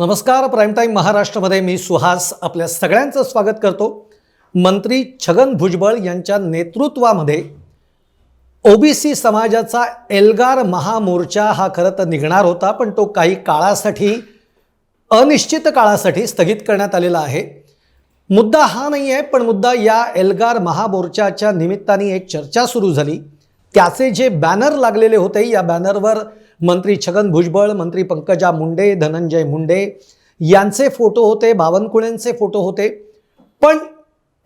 नमस्कार prime time महाराष्ट्रामध्ये मी सुहास आपल्या सगळ्यांचं स्वागत करतो. मंत्री छगन भुजबळ यांच्या नेतृत्वामध्ये ओबीसी समाजाचा एल्गार महामोर्चा हा खरं तर निघणार होता पण तो काही काळासाठी अनिश्चित काळासाठी स्थगित करण्यात आलेला आहे. मुद्दा हा नाही आहे पण मुद्दा या एल्गार महामोर्चाच्या निमित्ताने एक चर्चा सुरू झाली. त्याचे जे बॅनर लागलेले होते या बॅनरवर मंत्री छगन भुजबळ मंत्री पंकजा मुंडे धनंजय मुंडे यांचे फोटो होते बावनकुळेंचे फोटो होते. पण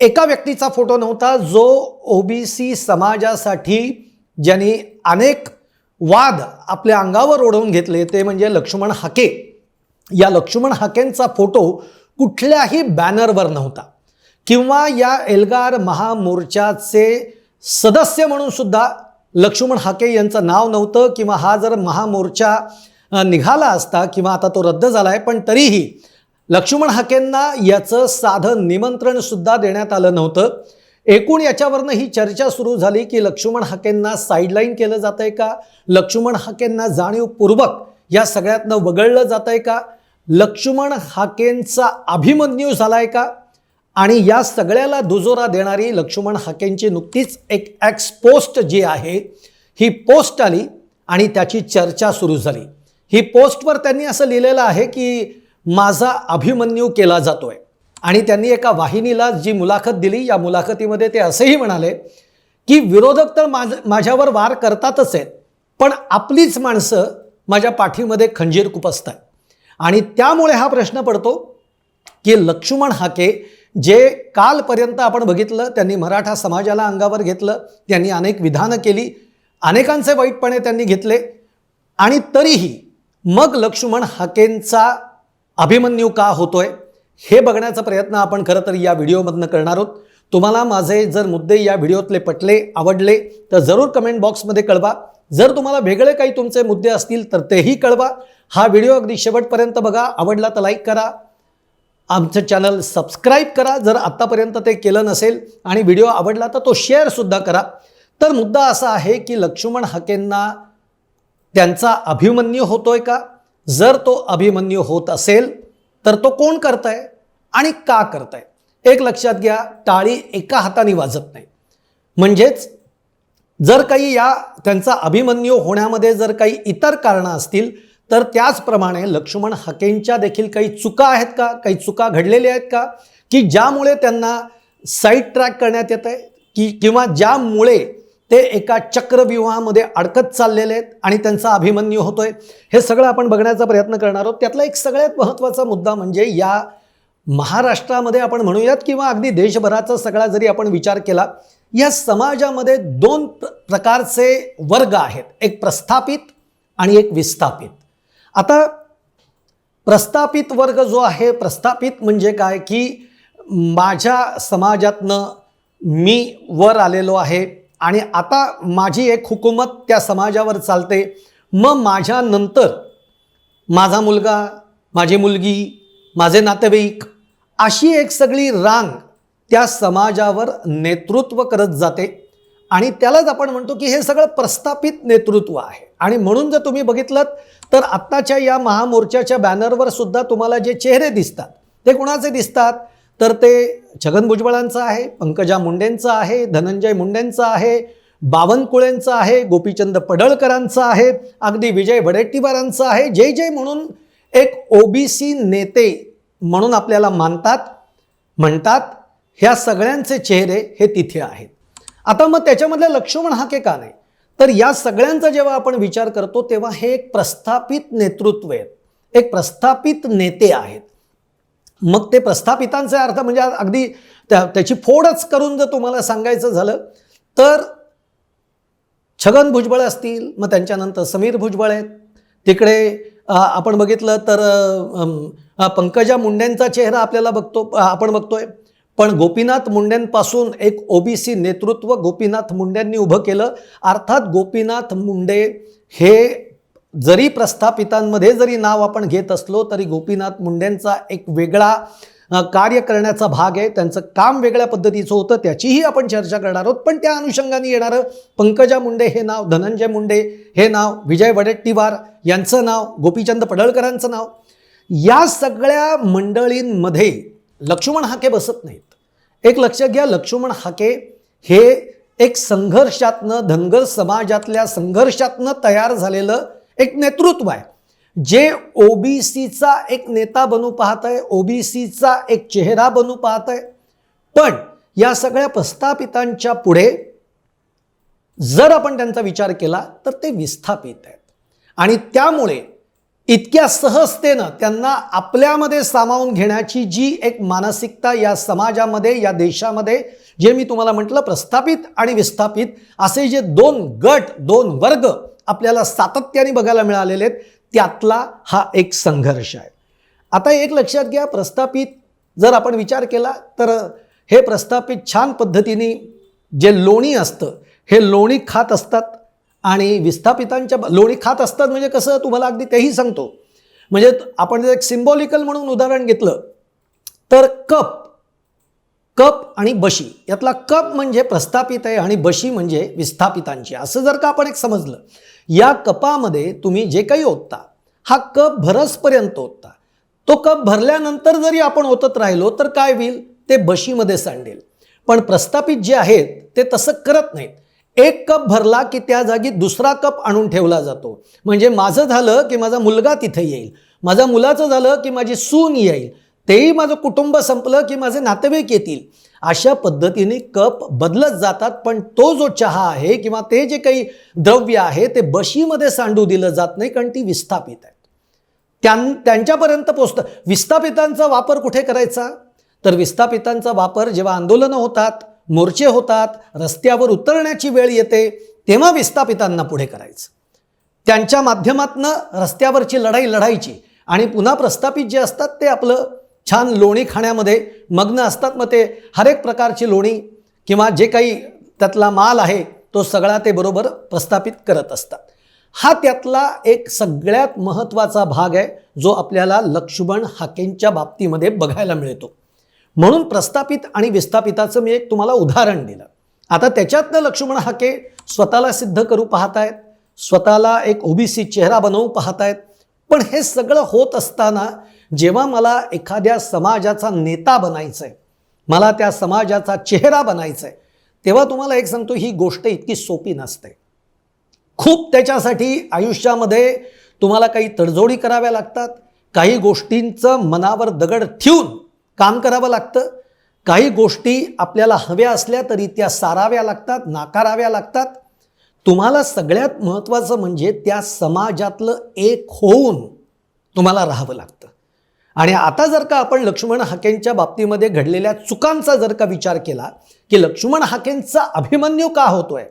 एका व्यक्तीचा फोटो नव्हता जो ओबीसी समाजासाठी ज्यांनी अनेक वाद आपल्या अंगावर ओढवून घेतले ते म्हणजे लक्ष्मण हाके. या लक्ष्मण हाकेंचा फोटो कुठल्याही बॅनरवर नव्हता. किंवा या एल्गार महामोर्चाचे सदस्य म्हणून सुद्धा लक्ष्मण हाके यांचं नाव नव्हतं किंवा हा जर महामोर्चा निघाला असता किंवा आता तो रद्द झाला आहे पण तरीही लक्ष्मण हाकेंना याचं साधं निमंत्रणसुद्धा देण्यात आलं नव्हतं. एकूण याच्यावरनं ही चर्चा सुरू झाली की लक्ष्मण हाकेंना साईडलाईन केलं जात आहे का? लक्ष्मण हाकेंना जाणीवपूर्वक या सगळ्यातनं वगळलं जात आहे का? लक्ष्मण हाकेंचा अभिमन्यू झाला आहे का? आणि या सगळ्याला दुजोरा देणारी लक्ष्मण हाकेंची नुकतीच एक ॲक्स पोस्ट जी आहे ही पोस्ट आली आणि त्याची चर्चा सुरू झाली. ही पोस्टवर त्यांनी असं लिहिलेलं आहे की माझा अभिमन्यू केला जातोय. आणि त्यांनी एका वाहिनीला जी मुलाखत दिली या मुलाखतीमध्ये ते असंही म्हणाले की विरोधक तर माझ माझ्यावर वार करतातच आहेत पण आपलीच माणसं माझ्या पाठीमध्ये खंजीर कुपसतात आणि त्यामुळे हा प्रश्न पडतो की लक्ष्मण हाके जे कालपर्यंत आपण बघितलं त्यांनी मराठा समाजाला अंगावर घेतलं त्यांनी अनेक विधानं केली अनेकांचे वाईटपणे त्यांनी घेतले आणि तरीही मग लक्ष्मण हाकेंचा अभिमन्यू का होतोय हे बघण्याचा प्रयत्न आपण खरं तर या व्हिडिओमधनं करणार आहोत. तुम्हाला माझे जर मुद्दे या व्हिडिओतले पटले आवडले तर जरूर कमेंट बॉक्समध्ये कळवा. जर तुम्हाला वेगळे काही तुमचे मुद्दे असतील तर तेही कळवा. हा व्हिडिओ अगदी शेवटपर्यंत बघा. आवडला तर लाईक करा. आमचं चॅनल सबस्क्राईब करा. जर आत्तापर्यंत ते केलं नसेल आणि व्हिडिओ आवडला तर तो शेअरसुद्धा करा. तर मुद्दा असा आहे की लक्ष्मण हकेंना त्यांचा अभिमन्यू होतोय का? जर तो अभिमन्यू होत असेल तर तो कोण करत आहे आणि का करत आहे एक लक्षात घ्या टाळी एका हाताने वाजत नाही. म्हणजेच जर काही या त्यांचा अभिमन्यू होण्यामध्ये जर काही इतर कारणं असतील तर त्याचप्रमाणे लक्ष्मण हकेंच्या देखील काही चुका आहेत का? काही चुका घडलेल्या आहेत का? की ज्यामुळे त्यांना साईड ट्रॅक करण्यात येत आहे? की किंवा ज्यामुळे ते एका चक्रव्यूहामध्ये अडकत चाललेले आहेत आणि त्यांचा अभिमन्यू होतोय? हे सगळं आपण बघण्याचा प्रयत्न करणार आहोत. त्यातला एक सगळ्यात महत्त्वाचा मुद्दा म्हणजे या महाराष्ट्रामध्ये आपण म्हणूयात किंवा अगदी देशभराचा सगळा जरी आपण विचार केला या समाजामध्ये दोन प्र- प्रकारचे वर्ग आहेत. एक प्रस्थापित आणि एक विस्थापित. आता प्रस्थापित वर्ग जो आहे प्रस्थापित म्हणजे काय? की माझ्या समाजातनं मी वर आलेलो आहे आणि आता माझी एक हुकूमत त्या समाजावर चालते. मग माझ्यानंतर माझा मुलगा माझी मुलगी माझे नातेवाईक अशी एक सगळी रांग त्या समाजावर नेतृत्व करत जाते. आणि त्यालाच आपण म्हणतो की हे सगळं प्रस्थापित नेतृत्व आहे. आणि म्हणून जर तुम्ही बघितलं तर आत्ताच्या या महामोर्चाच्या बॅनरवर सुद्धा तुम्हाला जे चेहरे दिसतात ते कुणाचे दिसतात? तर ते छगन भुजबळांचं आहे पंकजा मुंडेंचं आहे धनंजय मुंडेंचं आहे बावनकुळेंचं आहे गोपीचंद पडळकरांचं आहे अगदी विजय वडेट्टीवारांचं आहे जय जय म्हणून एक ओबीसी नेते म्हणून आपल्याला मानतात म्हणतात ह्या सगळ्यांचे चेहरे हे तिथे आहेत. आता मग त्याच्यामधले लक्ष्मण हा के का नाही? तर या सगळ्यांचा जेव्हा आपण विचार करतो तेव्हा हे एक प्रस्थापित नेतृत्व आहेत. एक प्रस्थापित नेते आहेत. मग ते प्रस्थापितांचे अर्थ म्हणजे अगदी त्या त्याची फोडच करून जर तुम्हाला सांगायचं झालं तर छगन भुजबळ असतील मग त्यांच्यानंतर समीर भुजबळ आहेत. तिकडे आपण बघितलं तर पंकजा मुंडेंचा चेहरा आपल्याला बघतो आपण बघतोय. पण गोपीनाथ मुंडेंपासून एक ओबीसी नेतृत्व गोपीनाथ मुंडेंनी उभं केलं. अर्थात गोपीनाथ मुंडे हे जरी प्रस्थापितांमध्ये जरी नाव आपण घेत असलो तरी गोपीनाथ मुंडेंचा एक वेगळा कार्य करण्याचा भाग आहे. त्यांचं काम वेगळ्या पद्धतीचं होतं त्याचीही आपण चर्चा करणार आहोत. पण त्या अनुषंगाने येणारं पंकजा मुंडे हे नाव धनंजय मुंडे हे नाव विजय वडेट्टीवार यांचं नाव गोपीचंद पडळकरांचं नाव या सगळ्या मंडळींमध्ये लक्ष्मण हाके बसत नाहीत. एक लक्षात घ्या लक्ष्मण हाके हे एक संघर्षातनं धनगर समाजातल्या संघर्षातनं तयार झालेलं एक नेतृत्व आहे. जे ओबीसीचा एक नेता बनू पाहत आहे ओबीसीचा एक चेहरा बनू पाहत आहे पण या सगळ्या प्रस्थापितांच्या पुढे जर आपण त्यांचा विचार केला तर ते विस्थापित आहेत. आणि त्यामुळे इतक्या सहजतेनं त्यांना आपल्यामध्ये सामावून घेण्याची जी एक मानसिकता या समाजामध्ये या देशामध्ये जे मी तुम्हाला म्हटलं प्रस्थापित आणि विस्थापित असे जे दोन गट दोन वर्ग आपल्याला सातत्याने बघायला मिळालेले आहेत त्यातला हा एक संघर्ष आहे. आता एक लक्षात घ्या प्रस्थापित जर आपण विचार केला तर हे प्रस्थापित छान पद्धतीने जे लोणी असतं हे लोणी खात असतात आणि विस्थापितांच्या लोणी खात असतात म्हणजे कसं तुम्हाला अगदी तेही सांगतो. म्हणजे आपण जर एक सिम्बॉलिकल म्हणून उदाहरण घेतलं तर कप कप आणि बशी यातला कप म्हणजे प्रस्थापित आहे आणि बशी म्हणजे विस्थापितांची. असं जर का आपण एक समजलं या कपामध्ये तुम्ही जे काही ओतता हा कप भरसपर्यंत ओतता. तो कप भरल्यानंतर जरी आपण ओतत राहिलो तर काय होईल? ते बशीमध्ये सांडेल. पण प्रस्थापित जे आहेत ते तसं करत नाहीत. एक कप भरला की त्या जागी दुसरा कप आणून ठेवला जातो. म्हणजे माझं झालं की माझा मुलगा तिथे येईल. माझ्या मुलाचं झालं की माझी सून येईल. तेही माझं कुटुंब संपलं की माझे नातेवाईक येतील. अशा पद्धतीने कप बदलत जातात पण तो जो चहा आहे किंवा ते जे काही द्रव्य आहे ते बशीमध्ये सांडू दिलं जात नाही कारण ती विस्थापित आहेत त्यां त्यांच्यापर्यंत पोचतं. विस्थापितांचा वापर कुठे करायचा? तर विस्थापितांचा वापर जेव्हा आंदोलनं होतात मोर्चे होतात रस्त्यावर उतरण्याची वेळ येते तेव्हा विस्थापितांना पुढे करायचं. त्यांच्या माध्यमातनं रस्त्यावरची लढाई लढायची आणि पुन्हा प्रस्थापित जे असतात ते आपलं छान लोणी खाण्यामध्ये मग्न असतात. मग ते हरेक प्रकारची लोणी किंवा जे काही त्यातला माल आहे तो सगळा ते बरोबर प्रस्थापित करत असतात. हा त्यातला एक सगळ्यात महत्त्वाचा भाग आहे जो आपल्याला लक्ष्मण हाकेंच्या बाबतीमध्ये बघायला मिळतो. म्हणून प्रस्थापित आणि विस्थापिताचं मी एक तुम्हाला उदाहरण दिलं. आता त्याच्यातनं लक्ष्मण हाके स्वतःला सिद्ध करू पाहतायत स्वतःला एक ओबीसी चेहरा बनवू पाहतायत पण हे सगळं होत असताना जेव्हा मला एखाद्या समाजाचा नेता बनायचं आहे मला त्या समाजाचा चेहरा बनायचा आहे तेव्हा तुम्हाला एक सांगतो ही गोष्ट इतकी सोपी नसते. खूप त्याच्यासाठी आयुष्यामध्ये तुम्हाला काही तडजोडी कराव्या लागतात काही गोष्टींचं मनावर दगड ठेवून काम करावं लागतं. काही गोष्टी आपल्याला हव्या असल्या तरी त्या साराव्या लागतात नाकाराव्या लागतात. तुम्हाला सगळ्यात महत्त्वाचं म्हणजे त्या समाजातलं एक होऊन तुम्हाला राहावं लागतं. आणि आता जर का आपण लक्ष्मण हाकेंच्या बाबतीमध्ये घडलेल्या चुकांचा जर का विचार केला की लक्ष्मण हाकेंचा अभिमन्यू का होतोय?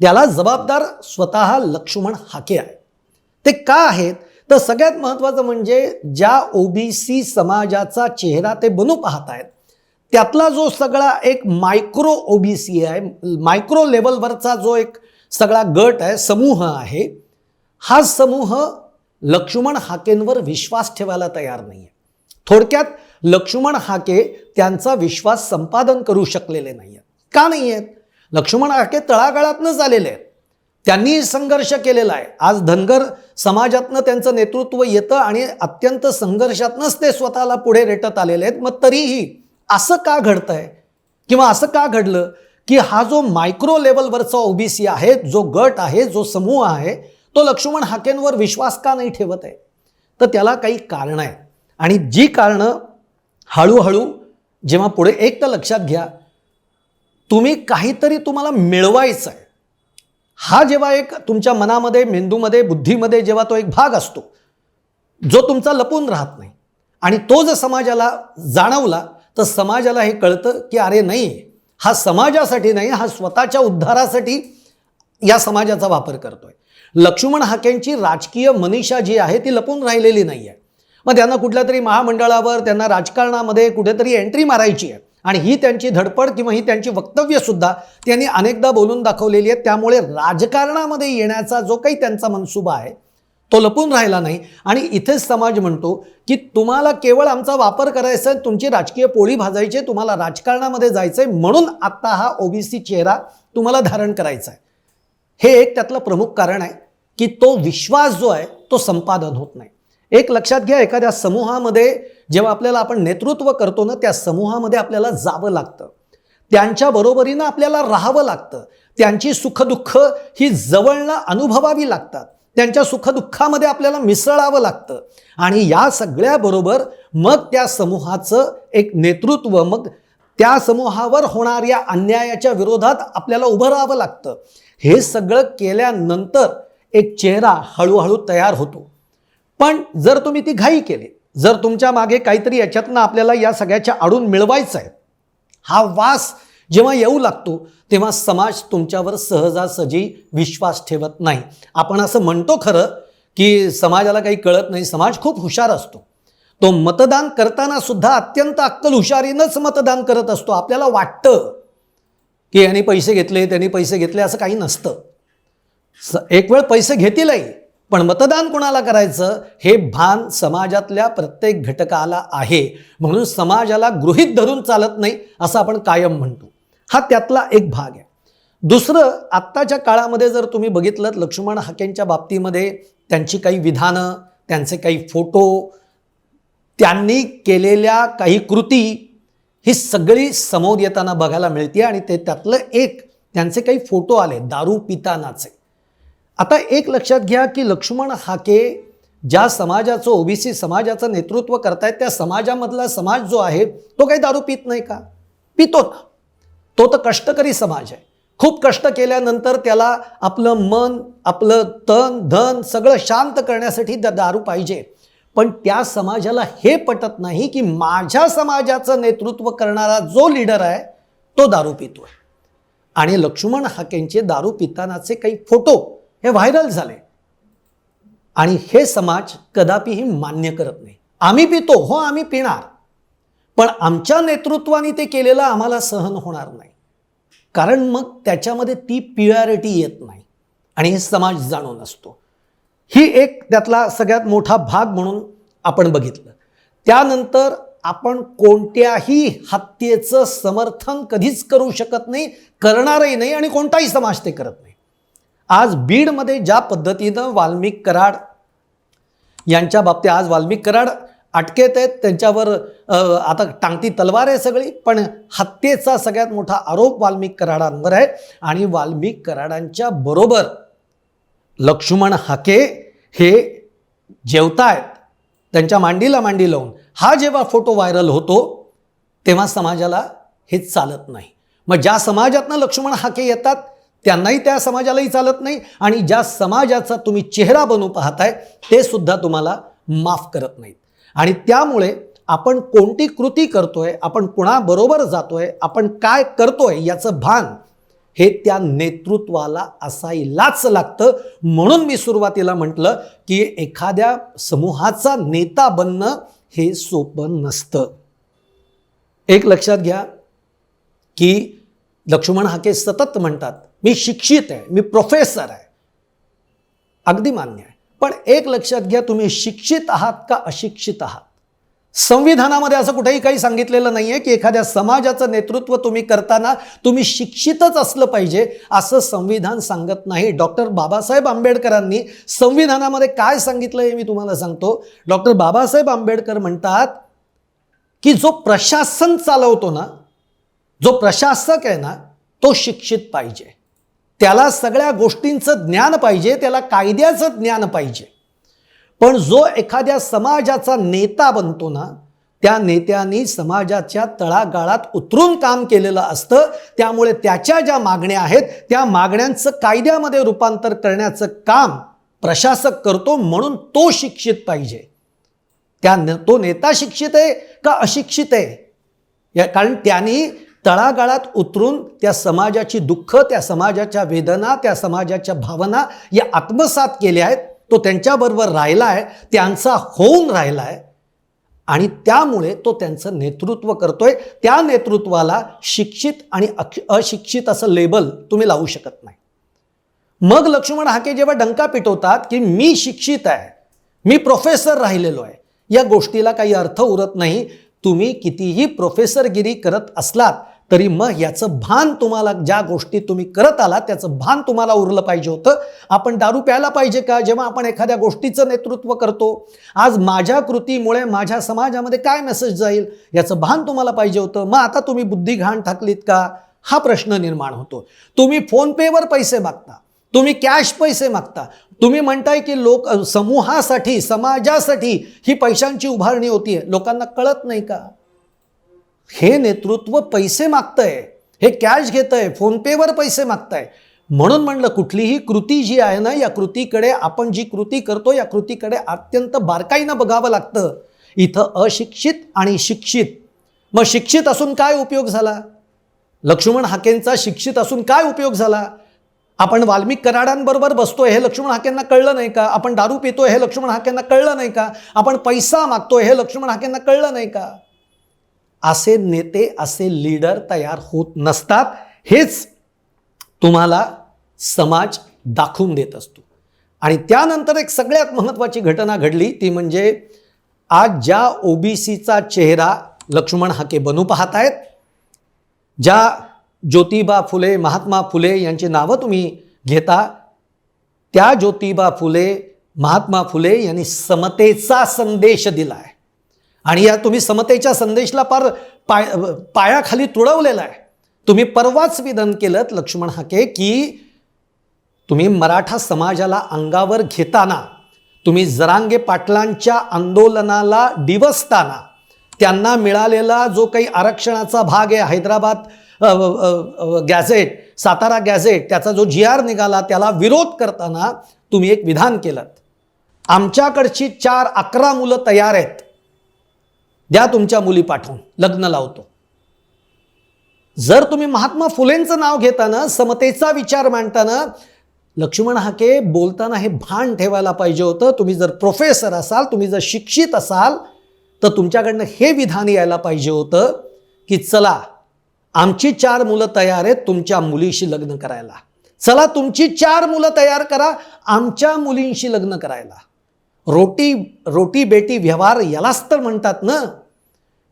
त्याला जबाबदार स्वतः लक्ष्मण हाके आहे. ते का आहेत? तर सगळ्यात महत्त्वाचं म्हणजे ज्या ओबीसी समाजाचा चेहरा ते बनू पाहत आहेत त्यातला जो सगळा एक मायक्रो ओबीसी आहे मायक्रो लेवलवरचा जो एक सगळा गट आहे समूह आहे हा समूह लक्ष्मण हाकेंवर विश्वास ठेवायला तयार नाही आहे थोडक्यात लक्ष्मण हाके त्यांचा विश्वास संपादन करू शकलेले नाही आहेत का नाही आहेत लक्ष्मण हाके तळागाळातनंच आलेले आहेत. त्यांनी संघर्ष केलेला आहे. आज धनगर समाजातनं त्यांचं नेतृत्व येतं आणि अत्यंत संघर्षातनंच ते स्वतःला पुढे रेटत आलेले आहेत. मग तरीही असं का घडतंय किंवा असं का घडलं की हा जो मायक्रो लेवलवरचा ओबीसी आहे जो गट आहे जो समूह आहे तो लक्ष्मण हाकेंवर विश्वास का नाही ठेवत आहे? तर त्याला काही कारणं आहे आणि जी कारणं हळूहळू जेव्हा पुढे एक तर लक्षात घ्या तुम्ही काहीतरी तुम्हाला मिळवायचं आहे हा जेव्हा एक तुमच्या मनामध्ये मेंदूमध्ये बुद्धीमध्ये जेव्हा तो एक भाग असतो जो तुमचा लपून राहत नाही आणि तो जर समाजाला जाणवला तर समाजाला हे कळतं की अरे नाही हा समाजासाठी नाही हा स्वतःच्या उद्धारासाठी या समाजाचा वापर करतोय. लक्ष्मण हाकेंची राजकीय मनीषा जी आहे ती लपून राहिलेली नाही आहे मग त्यांना कुठल्या तरी महामंडळावर त्यांना राजकारणामध्ये कुठेतरी एंट्री मारायची आहे. आणि ही त्यांची धडपड किंवा ही त्यांची वक्तव्यसुद्धा त्यांनी अनेकदा बोलून दाखवलेली आहे त्यामुळे राजकारणामध्ये येण्याचा जो काही त्यांचा मनसुबा आहे तो लपून राहिला नाही. आणि इथेच समाज म्हणतो की तुम्हाला केवळ आमचा वापर करायचा आहे तुमची राजकीय पोळी भाजायची आहे, तुम्हाला राजकारणामध्ये जायचं आहे म्हणून आत्ता हा ओबीसी चेहरा तुम्हाला धारण करायचा आहे. हे एक त्यातलं प्रमुख कारण आहे की तो विश्वास जो आहे तो संपादन होत नाही. एक लक्षात घ्या एखाद्या समूहामध्ये जेव्हा आपल्याला आपण नेतृत्व करतो ना त्या समूहामध्ये आपल्याला जावं लागतं. त्यांच्या बरोबरीनं आपल्याला राहावं लागतं. त्यांची सुखदुःख ही जवळनं अनुभवावी लागतात. त्यांच्या सुखदुःखामध्ये आपल्याला मिसळावं लागतं. आणि या सगळ्याबरोबर मग त्या समूहाचं एक नेतृत्व मग त्या समूहावर होणाऱ्या अन्यायाच्या विरोधात आपल्याला उभं राहावं लागतं. हे सगळं केल्यानंतर एक चेहरा हळूहळू तयार होतो. पण जर तुम्ही ती घाई केली जर तुमच्या मागे काहीतरी याच्यातनं आपल्याला या सगळ्याच्या आडून मिळवायचं आहे हा वास जेव्हा येऊ लागतो तेव्हा समाज तुमच्यावर सहजासहजी विश्वास ठेवत नाही. आपण असं म्हणतो खरं की समाजाला काही कळत नाही समाज खूप हुशार असतो. तो मतदान करताना सुद्धा अत्यंत अक्कल हुशारीनंच मतदान करत असतो. आपल्याला वाटतं की यांनी पैसे घेतले त्यांनी पैसे घेतले असं काही नसतं. स एक वेळ पैसे घेतीलही पण मतदान कोणाला करायचं? हे भान समाजातल्या प्रत्येक घटकाला आहे. म्हणून समाजाला गृहीत धरून चालत नाही असं आपण कायम म्हणतो. हा त्यातला एक भाग आहे. दुसरं आत्ताच्या काळामध्ये जर तुम्ही बघितलं लक्ष्मण हाकेंच्या बाबतीमध्ये त्यांची काही विधानं त्यांचे काही फोटो त्यांनी केलेल्या काही कृती ही सगळी समोर येताना बघायला मिळते आणि ते त्यातलं एक त्यांचे काही फोटो आले दारू पितानाचे. आता एक लक्षात घ्या की लक्ष्मण हाके ज्या समाजाचं ओबीसी समाजाचं नेतृत्व करतायत त्या समाजामधला समाज जो आहे तो काही दारू पित नाही का? पितो ना. तो तर कष्टकरी समाज आहे. खूप कष्ट केल्यानंतर त्याला आपलं मन आपलं तन धन सगळं शांत करण्यासाठी दा- दारू पाहिजे. पण त्या समाजाला हे पटत नाही की माझ्या समाजाचं नेतृत्व करणारा जो लीडर आहे तो दारू पितोय. आणि लक्ष्मण हाकेंचे दारू पितानाचे काही फोटो हे व्हायरल झाले. आणि हे समाज कदापिही मान्य करत नाही. आम्ही पितो हो आम्ही पिणार. पण आमच्या नेतृत्वाने ते केलेलं आम्हाला सहन होणार नाही. कारण मग त्याच्यामध्ये ती प्युअरिटी येत नाही. आणि हे समाज जाणून असतो. ही एक त्यातला सगळ्यात मोठा भाग म्हणून आपण बघितलं. त्यानंतर आपण कोणत्याही हत्येचं समर्थन कधीच करू शकत नाही करणारही नाही आणि कोणताही समाज ते करत नाही. आज बीडमध्ये ज्या पद्धतीनं वाल्मिक कराड यांच्या बाबतीत आज वाल्मिक कराड अटकेत आहेत त्यांच्यावर आता टांगती तलवार आहे सगळी पण हत्येचा सगळ्यात मोठा आरोप वाल्मिक कराडांवर आहे. आणि वाल्मिक कराडांच्या बरोबर लक्ष्मण हाके हे जेवतायत. त्यांच्या मांडीला मांडी लावून. हा जेव्हा फोटो व्हायरल होतो तेव्हा समाजाला हे चालत नाही. मग ज्या समाजातनं लक्ष्मण हाके येतात त्यांनाही त्या समाजालाही चालत नाही आणि ज्या समाजाचा तुम्ही चेहरा बनू पाहताय ते सुद्धा तुम्हाला माफ करत नाहीत. आणि त्यामुळे आपण कोणती कृती करतोय आपण कुणाबरोबर जातोय आपण काय करतोय याचं भान हे त्या नेतृत्वाला असायलाच लागतं. म्हणून मी सुरुवातीला म्हटलं की एखाद्या समूहाचा नेता बनणं हे सोपं नसतं. एक लक्षात घ्या की लक्ष्मण हाके सतत म्हणतात मी शिक्षित आहे मी प्रोफेसर आहे. अगदी मान्य आहे. पण एक लक्षात घ्या तुम्ही शिक्षित आहात का अशिक्षित आहात? संविधानामध्ये असं कुठेही काही सांगितलेलं नाही आहे की एखाद्या समाजाचं नेतृत्व तुम्ही करताना तुम्ही शिक्षितच असलं पाहिजे असं संविधान सांगत नाही. डॉक्टर बाबासाहेब आंबेडकरांनी संविधानामध्ये काय सांगितलं हे मी तुम्हाला सांगतो. डॉक्टर बाबासाहेब आंबेडकर म्हणतात की जो प्रशासन चालवतो ना जो प्रशासक आहे ना तो शिक्षित पाहिजे. त्याला सगळ्या गोष्टींचं ज्ञान पाहिजे त्याला कायद्याचं ज्ञान पाहिजे. पण जो एखाद्या समाजाचा नेता बनतो ना त्या नेत्यांनी समाजाच्या तळागाळात उतरून काम केलेलं असतं. त्यामुळे त्याच्या ज्या मागण्या आहेत त्या मागण्यांचं कायद्यामध्ये रूपांतर करण्याचं काम प्रशासक करतो म्हणून तो शिक्षित पाहिजे. त्या न- तो नेता शिक्षित आहे का अशिक्षित आहे? या कारण त्यांनी तळागाळात उतरून त्या समाजाची दुःख त्या समाजाच्या वेदना त्या समाजाच्या भावना या आत्मसात केल्या आहेत. तो त्यांच्याबरोबर राहिला आहे त्यांचा होऊन राहिला आहे. आणि त्यामुळे तो त्यांचं नेतृत्व करतोय. त्या नेतृत्वाला शिक्षित आणि अक्ष- अशिक्षित असं लेबल तुम्ही लावू शकत नाही. मग लक्ष्मण हाके जेव्हा डंका पिटवतात की मी शिक्षित आहे मी प्रोफेसर राहिलेलो आहे या गोष्टीला काही अर्थ उरत नाही. तुम्ही कितीही प्रोफेसरगिरी करत असलात तरी मग याचं भान तुम्हाला ज्या गोष्टी तुम्ही करत आला त्याचं भान तुम्हाला उरलं पाहिजे होतं. आपण दारू प्यायला पाहिजे का? जेव्हा आपण एखाद्या गोष्टीचं नेतृत्व करतो आज माझ्या कृतीमुळे माझ्या समाजामध्ये काय मेसेज जाईल? याचं भान तुम्हाला पाहिजे होतं. मग आता तुम्ही बुद्धी घाण टाकलीत का? हा प्रश्न निर्माण होतो. तुम्ही फोनपेवर पैसे मागता. तुम्ही कॅश पैसे मागता. तुम्ही म्हणताय की लोक समूहासाठी समाजासाठी ही पैशांची उभारणी होतीये. लोकांना कळत नाही का? हे नेतृत्व पैसे मागतंय हे कॅश घेतंय फोनपेवर पैसे मागतंय. म्हणून म्हणलं कुठलीही कृती जी आहे ना या कृतीकडे आपण जी कृती करतो या कृतीकडे अत्यंत बारकाईनं बघावं लागतं. इथं अशिक्षित आणि शिक्षित. मग शिक्षित असून काय उपयोग झाला? लक्ष्मण हाकेंचा शिक्षित असून काय उपयोग झाला? आपण वाल्मिक कराडांबरोबर बसतोय हे लक्ष्मण हाकेंना कळलं नाही का? आपण दारू पितोय हे लक्ष्मण हाकेंना कळलं नाही का? आपण पैसा मागतोय हे लक्ष्मण हाकेंना कळलं नाही का? असे नेते असे लीडर तयार होत नसतात. हेच तुम्हाला समाज दाखवून देत असतो. आणि त्यानंतर एक सगळ्यात महत्त्वाची घटना घडली. ती म्हणजे आज ज्या ओबीसीचा चेहरा लक्ष्मण हाके बनू पाहत आहेत ज्या ज्योतिबा फुले महात्मा फुले यांची नावं तुम्ही घेता त्या ज्योतिबा फुले महात्मा फुले यांनी समतेचा संदेश दिला आहे आणि या तुम्ही समतेच्या संदेशला पार पाय पायाखाली तुडवलेला आहे. तुम्ही परवाच विधान केलं लक्ष्मण हाके की तुम्ही मराठा समाजाला अंगावर घेताना तुम्ही जरांगे पाटलांच्या आंदोलनाला डिवसताना त्यांना मिळालेला जो काही आरक्षणाचा भाग आहे हैदराबाद गॅझेट सातारा गॅझेट त्याचा जो जी आर निघाला त्याला विरोध करताना तुम्ही एक विधान केलं आमच्याकडची चार अकरा मुलं तयार आहेत. द्या तुमच्या मुली पाठवून लग्न लावतो. जर तुम्ही महात्मा फुलेंचं नाव घेताना समतेचा विचार मांडताना लक्ष्मण हाके बोलताना हे भान ठेवायला पाहिजे होतं. तुम्ही जर प्रोफेसर असाल तुम्ही जर शिक्षित असाल तर तुमच्याकडनं हे विधान यायला पाहिजे होतं की चला आमची चार मुलं तयार आहेत तुमच्या मुलीशी लग्न करायला. चला तुमची चार मुलं तयार करा आमच्या मुलींशी लग्न करायला. रोटी रोटी बेटी व्यवहार यालाच तर म्हणतात ना?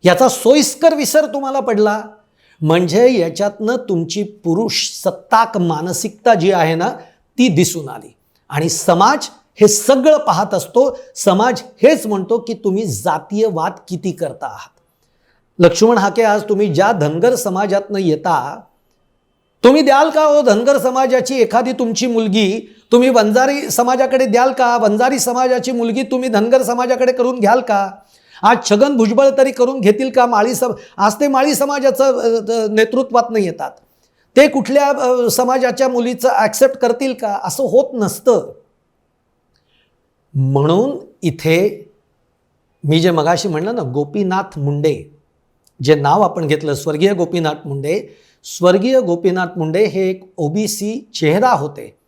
याचा सोयीस्कर विसर तुम्हाला पडला? म्हणजे याच्यातनं तुमची पुरुष सत्ताक मानसिकता जी आहे ना ती दिसून आली. आणि समाज हे सगळं पाहत असतो. समाज हेच म्हणतो की तुम्ही जातीयवाद किती करता आहात. लक्ष्मण हाके आज तुम्ही ज्या धनगर समाजातनं येता तुम्ही द्याल का हो धनगर समाजाची एखादी तुमची मुलगी तुम्ही वंजारी समाजाकडे द्याल का? वंजारी समाजाची मुलगी तुम्ही धनगर समाजाकडे करून घ्याल का? आज छगन भुजबळ तरी करून घेतील का? माळी सम आज ते माळी समाजाचं नेतृत्वात नाही येतात. ते कुठल्या समाजाच्या मुलीचं ॲक्सेप्ट करतील का? असं होत नसतं. म्हणून इथे मी जे मगाशी म्हणलं ना गोपीनाथ मुंडे जे नाव आपण घेतलं स्वर्गीय गोपीनाथ मुंडे स्वर्गीय गोपीनाथ मुंडे हे एक ओबीसी चेहरा होते.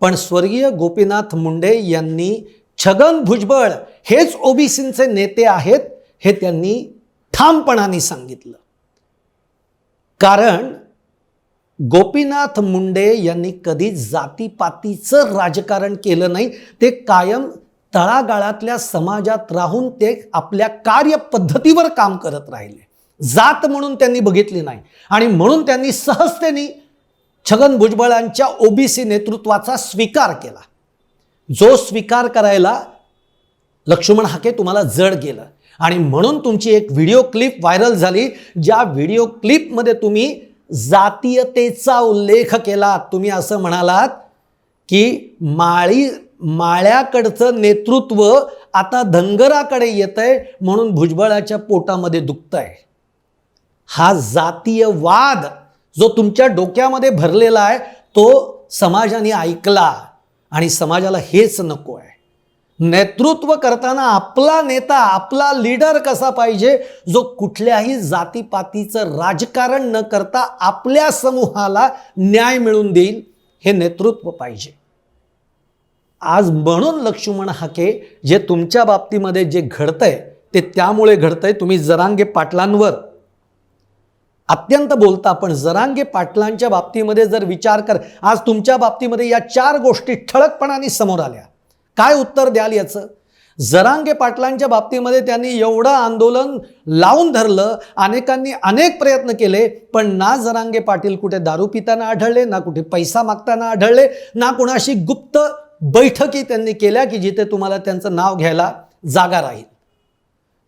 पण स्वर्गीय गोपीनाथ मुंडे यांनी छगन भुजबळ हेच ओबीसींचे नेते आहेत हे त्यांनी ठामपणाने सांगितलं. कारण गोपीनाथ मुंडे यांनी कधी जातीपातीचं राजकारण केलं नाही ते कायम तळागाळातल्या समाजात राहून ते आपल्या कार्यपद्धतीवर काम करत राहिले. जात म्हणून त्यांनी बघितली नाही आणि म्हणून त्यांनी सहजतेने छगन भुजबळांच्या ओबीसी नेतृत्वाचा स्वीकार केला. जो स्वीकार करायला लक्ष्मण हाके तुम्हाला जड गेलं. आणि म्हणून तुमची एक व्हिडिओ क्लिप व्हायरल झाली ज्या व्हिडिओ क्लिपमध्ये तुम्ही जातीयतेचा उल्लेख केला. तुम्ही असं म्हणालात की माळी माळ्याकडचं नेतृत्व आता धनगराकडे येत आहे म्हणून भुजबळाच्या पोटामध्ये दुखतंय. हा जातीयवाद जो तुमच्या डोक्यामध्ये भरलेला आहे तो समाजाने ऐकला. आणि समाजाला हेच नको आहे. नेतृत्व करताना आपला नेता आपला लीडर कसा पाहिजे जो कुठल्याही जातीपातीचं राजकारण न करता आपल्या समूहाला न्याय मिळवून देईल हे नेतृत्व पाहिजे. आज म्हणून लक्ष्मण हाके जे तुमच्या बाबतीमध्ये जे घडतंय ते त्यामुळे घडतंय. तुम्ही जरांगे पाटलांवर अत्यंत बोलता पण जरांगे पाटलांच्या बाबतीमध्ये जर विचार कर आज तुमच्या बाबतीमध्ये या चार गोष्टी ठळकपणाने समोर आल्या. काय उत्तर द्याल याचं? जरांगे पाटलांच्या बाबतीमध्ये त्यांनी एवढं आंदोलन लावून धरलं अनेकांनी अनेक प्रयत्न केले पण ना जरांगे पाटील कुठे दारू पिताना आढळले ना कुठे पैसा मागताना आढळले ना कुणाशी गुप्त बैठकी त्यांनी केल्या की जिथे तुम्हाला त्यांचं नाव घ्यायला जागा राहील.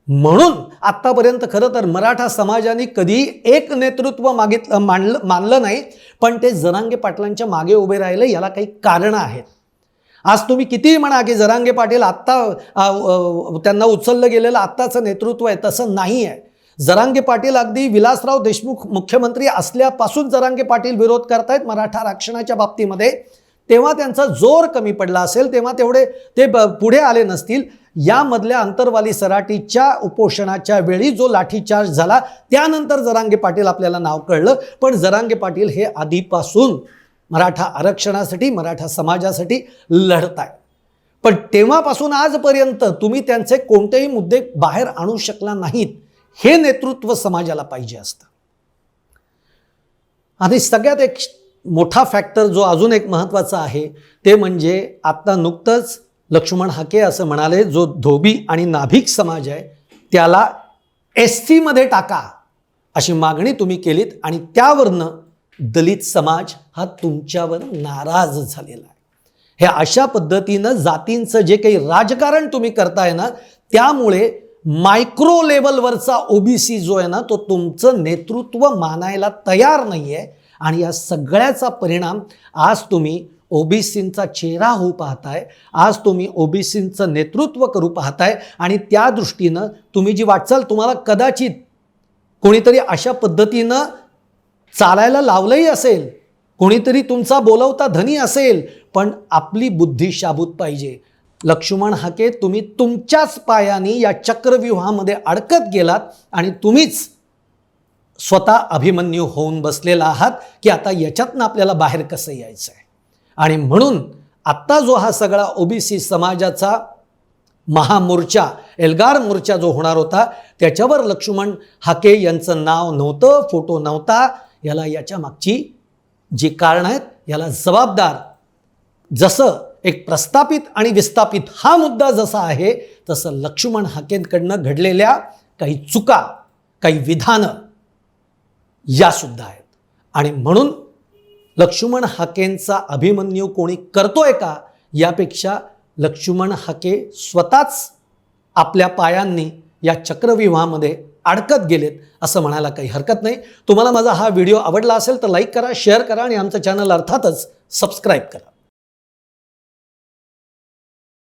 म्हणून आत्तापर्यंत खरं तर मराठा समाजाने कधी एक नेतृत्व मागितलं मानलं मानलं नाही पण ते जरांगे पाटलांच्या मागे उभे राहिले याला काही कारणं आहेत. आज तुम्ही कितीही म्हणा की जरांगे पाटील आत्ता त्यांना उचललं गेलेलं आत्ताचं नेतृत्व आहे तसं नाही आहे. जरांगे पाटील अगदी विलासराव देशमुख मुख्यमंत्री असल्यापासून जरांगे पाटील विरोध करतायत मराठा आरक्षणाच्या बाबतीमध्ये. तेव्हा त्यांचा जोर कमी पडला असेल तेव्हा तेवढे ते पुढे आले नसतील. यामधल्या अंतरवाली सराटीच्या उपोषणाच्या वेळी जो लाठीचार्ज झाला त्यानंतर जरांगे पाटील आपल्याला नाव कळलं. पण जरांगे पाटील हे आधीपासून मराठा आरक्षणासाठी मराठा समाजासाठी लढत आहे पण तेव्हापासून आजपर्यंत तुम्ही त्यांचे कोणतेही मुद्दे बाहेर आणू शकला नाहीत हे नेतृत्व समाजाला पाहिजे असतं. आणि सगळ्यात एक मोठा फॅक्टर जो अजून एक महत्त्वाचा आहे ते म्हणजे आत्ता नुकतंच लक्ष्मण हाके असं म्हणाले जो धोबी आणि नाभिक समाज आहे त्याला एस सीमध्ये टाका अशी मागणी तुम्ही केलीत आणि त्यावरनं दलित समाज हा तुमच्यावर नाराज झालेला आहे. हे अशा पद्धतीनं जातींचं जे काही राजकारण तुम्ही करताय ना त्यामुळे मायक्रो लेवलवरचा ओबीसी जो आहे ना तो तुमचं नेतृत्व मानायला तयार नाही आहे आणि या सगळ्याचा परिणाम आज तुम्ही ओबीसींचा चेहरा होऊ पाहताय. आज तुम्ही ओबीसींचं नेतृत्व करू पाहताय आणि त्या दृष्टीनं तुम्ही जी वाटचाल तुम्हाला कदाचित कोणीतरी अशा पद्धतीनं चालायला लावलंही असेल कोणीतरी तुमचा बोलवता धनी असेल पण आपली बुद्धी शाबूत पाहिजे. लक्ष्मण हाके तुम्ही तुमच्याच पायाने या चक्रव्यूहामध्ये अडकत गेलात आणि तुम्हीच स्वतः अभिमन्यू होऊन बसलेला आहात की आता याच्यातनं आपल्याला बाहेर कसं यायचं आहे आणि म्हणून आत्ता जो हा सगळा ओबीसी समाजाचा महामोर्चा एल्गार मोर्चा जो होणार होता त्याच्यावर लक्ष्मण हाके यांचं नाव नव्हतं फोटो नव्हता. याला याच्या मागची जी कारणं आहेत याला जबाबदार जसं एक प्रस्थापित आणि विस्थापित हा मुद्दा जसा आहे तसं लक्ष्मण हाकेंकडनं घडलेल्या काही चुका काही विधानं यासुद्धा आहेत. आणि म्हणून लक्ष्मण हाकेंचा अभिमन्यू कोणी करतोय का यापेक्षा लक्ष्मण हाके स्वतःच आपल्या पायांनी या चक्रव्यूहामध्ये अडकत गेलेत असं म्हणायला काही हरकत नाही. तुम्हाला माझा हा व्हिडिओ आवडला असेल तर लाईक करा शेअर करा आणि आमचं चॅनल अर्थातच सबस्क्राईब करा.